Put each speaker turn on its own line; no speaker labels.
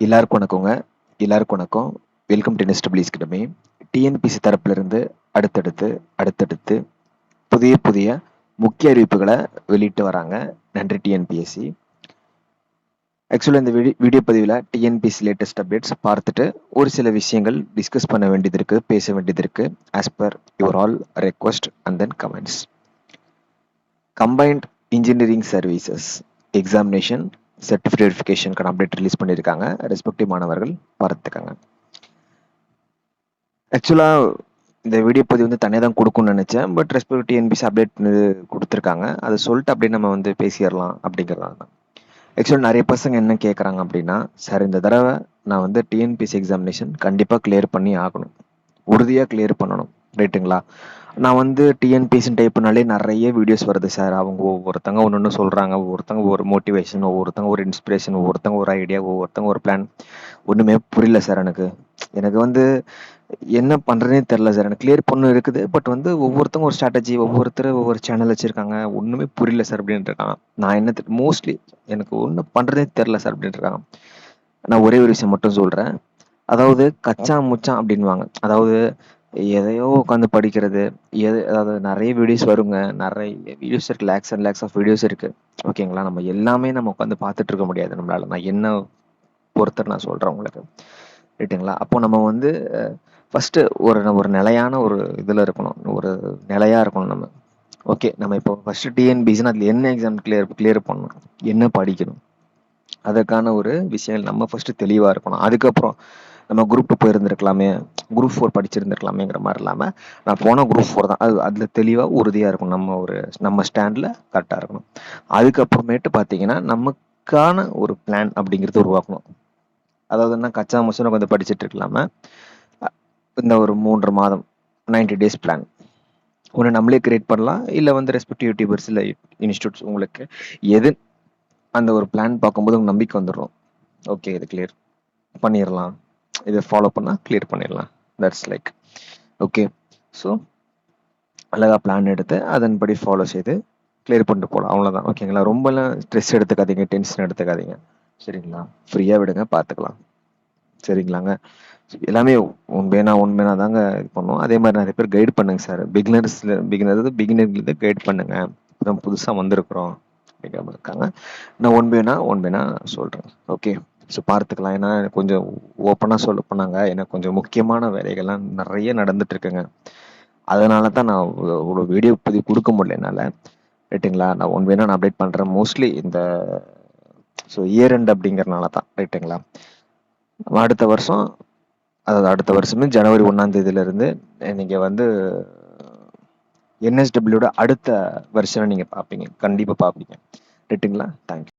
எல்லாருக்கும் வணக்கங்க. எல்லாருக்கும் வணக்கம். வெல்கம் டு நெஸ்டபிளிஸ் கிட்டமே டிஎன்பிசி தரப்பிலிருந்து அடுத்தடுத்து அடுத்தடுத்து புதிய புதிய முக்கிய அறிவிப்புகளை வெளியிட்டு வராங்க. நன்றி டிஎன்பிஎஸ்சி ஆக்சுவலாக இந்த வீடியோ வீடியோ பதிவில் டிஎன்பிசி லேட்டஸ்ட் அப்டேட்ஸ் பார்த்துட்டு ஒரு சில விஷயங்கள் டிஸ்கஸ் பண்ண வேண்டியது இருக்குது பேச வேண்டியது இருக்குது as per your all request and then comments combined engineering services examination certificate வெரிஃபிகேஷனுக்கான update release பண்ணியிருக்காங்க. ரெஸ்பெக்டிவ் மாணவர்கள் பார்த்துக்கோங்க. ஆக்சுவலாக இந்த வீடியோ பதிவு வந்து தனியாக தான் கொடுக்கும்னு நினச்சேன். பட் ரெஸ்பெக்ட் டிஎன்பிசி அப்டேட் கொடுத்துருக்காங்க. அதை சொல்லிட்டு அப்படியே நம்ம வந்து பேசிடலாம் அப்படிங்கிறதால தான். ஆக்சுவலாக நிறைய பசங்க என்ன கேட்குறாங்க அப்படின்னா சார் இந்த தடவை நான் வந்து டிஎன்பிசி எக்ஸாமினேஷன் கண்டிப்பாக கிளியர் பண்ணி ஆகணும். உறுதியாக கிளியர் பண்ணணும். ரைட்டுங்களா நான் வந்து டிஎன்பிஎஸ்சி டைப்னாலே நிறைய வீடியோஸ் வருது சார் அவங்க ஒவ்வொருத்தங்க ஒன்று ஒன்று சொல்கிறாங்க ஒவ்வொருத்தங்க ஒரு மோட்டிவேஷன் ஒவ்வொருத்தங்க ஒரு இன்ஸ்பிரேஷன் ஒவ்வொருத்தங்க ஒரு ஐடியா ஒவ்வொருத்தங்க ஒரு பிளான் ஒன்றுமே புரியல சார் எனக்கு. எனக்கு வந்து என்ன பண்ணுறதுனே தெரில சார் எனக்கு கிளியர் பண்ணும் இருக்குது பட் வந்து ஒவ்வொருத்தங்க ஒரு ஸ்ட்ராட்டஜி ஒவ்வொருத்தர் ஒவ்வொரு சேனல் வச்சுருக்காங்க. ஒன்றுமே புரியல சார் அப்படின்ட்டு இருக்காங்க. நான் என்ன மோஸ்ட்லி எனக்கு ஒன்றும் பண்ணுறதே தெரில சார் அப்படின்ட்டு நான் ஒரே ஒரு விஷயம் மட்டும் சொல்கிறேன் அதாவது கச்சா முச்சான் அப்படின்வாங்க அதாவது எதையோ உட்காந்து படிக்கிறது. எது அதாவது நிறைய வீடியோஸ் வருங்க. நிறைய வீடியோஸ் இருக்கு. Lakhs and lakhs of videos இருக்கு. ஓகேங்களா நம்ம எல்லாமே நம்ம உட்காந்து பார்த்துட்டு இருக்க முடியாது நம்மளால. நான் என்ன பொறுத்தர் நான் சொல்றேன் உங்களுக்கு. ரைட்டுங்களா அப்போ நம்ம வந்து ஃபர்ஸ்ட் ஒரு ஒரு நிலையான ஒரு இதில் இருக்கணும். ஒரு நிலையா இருக்கணும் நம்ம. ஓகே நம்ம இப்போ ஃபர்ஸ்ட் டிஎன்பிசினா அதில் என்ன எக்ஸாம் கிளியர் கிளியர் பண்ணணும்? என்ன படிக்கணும்? அதற்கான ஒரு விஷயங்கள் நம்ம ஃபர்ஸ்ட் தெளிவாக இருக்கணும். அதுக்கப்புறம் நம்ம குரூப் போயிருந்துருக்கலாமே குரூப் ஃபோர் படிச்சிருந்துருக்கலாமேங்கிற மாதிரி இல்லாமல் நான் போன குரூப் ஃபோர் தான். அது அதில் தெளிவாக உறுதியாக இருக்கும் நம்ம ஒரு நம்ம ஸ்டாண்டில் கரெக்டாக இருக்கணும். அதுக்கப்புறமேட்டு பார்த்தீங்கன்னா நமக்கான ஒரு பிளான் அப்படிங்கிறது உருவாக்கணும். அதாவது என்ன கச்சா மசூனை கொஞ்சம் படிச்சுட்டு இருக்கலாம. இந்த ஒரு மூன்று மாதம் நைன்டி டேஸ் பிளான் ஒன்று நம்மளே கிரியேட் பண்ணலாம். இல்லை வந்து ரெஸ்பெக்டிவ் யூடியூபர்ஸ் இல்லை இன்ஸ்டியூட்ஸ் உங்களுக்கு எது அந்த ஒரு பிளான் பார்க்கும்போது உங்களுக்கு நம்பிக்கை வந்துடும் ஓகே இது கிளியர் பண்ணிடலாம் இதை ஃபாலோ பண்ணால் கிளியர் பண்ணிடலாம். தட்ஸ் லைக் ஓகே ஸோ அழகாக பிளான் எடுத்து அதன்படி ஃபாலோ செய்து கிளியர் பண்ணிட்டு போகலாம் அவ்வளோதான் ஓகேங்களா ரொம்பலாம் ஸ்ட்ரெஸ் எடுத்துக்காதீங்க டென்ஷன் எடுத்துக்காதீங்க. சரிங்களா? ஃப்ரீயாக விடுங்க பார்த்துக்கலாம். சரிங்களாங்க? எல்லாமே உண்மையா உண்மையா தாங்க இது பண்ணுவோம். அதே மாதிரி நிறைய பேர் கைட் பண்ணுங்க சார் பிகினர்ஸ்ல பிகினர் பிகினர்லேருந்து கைட் பண்ணுங்க. இப்போ புதுசாக வந்திருக்கிறோம். அப்படிங்கிற இருக்காங்க. நான் ஒன்பேனா ஒன்பேனா சொல்கிறேன் ஓகே ஸோ பார்த்துக்கலாம். ஏன்னா கொஞ்சம் ஓப்பனாக சொல்ல போனாங்க. எனக்கு கொஞ்சம் முக்கியமான வேலைகள்லாம் நிறைய நடந்துட்டு இருக்குங்க அதனால தான் நான் ஒரு வீடியோ பதிவு கொடுக்க முடியல என்னால். ரைட்டுங்களா நான் ஒன் வேணா நான் அப்டேட் பண்ணுறேன் மோஸ்ட்லி இந்த ஸோ இயர் எண்ட் அப்படிங்கிறனால தான் ரைட்டுங்களா அடுத்த வருஷம் அதாவது அடுத்த வருஷமே ஜனவரி ஒன்றாம் தேதியிலேருந்து நீங்கள் வந்து என்எஸ்டபிள்யூட அடுத்த வருஷனை நீங்கள் பார்ப்பீங்க. கண்டிப்பாக பார்ப்பீங்க. ரைட்டுங்களா தேங்க்யூ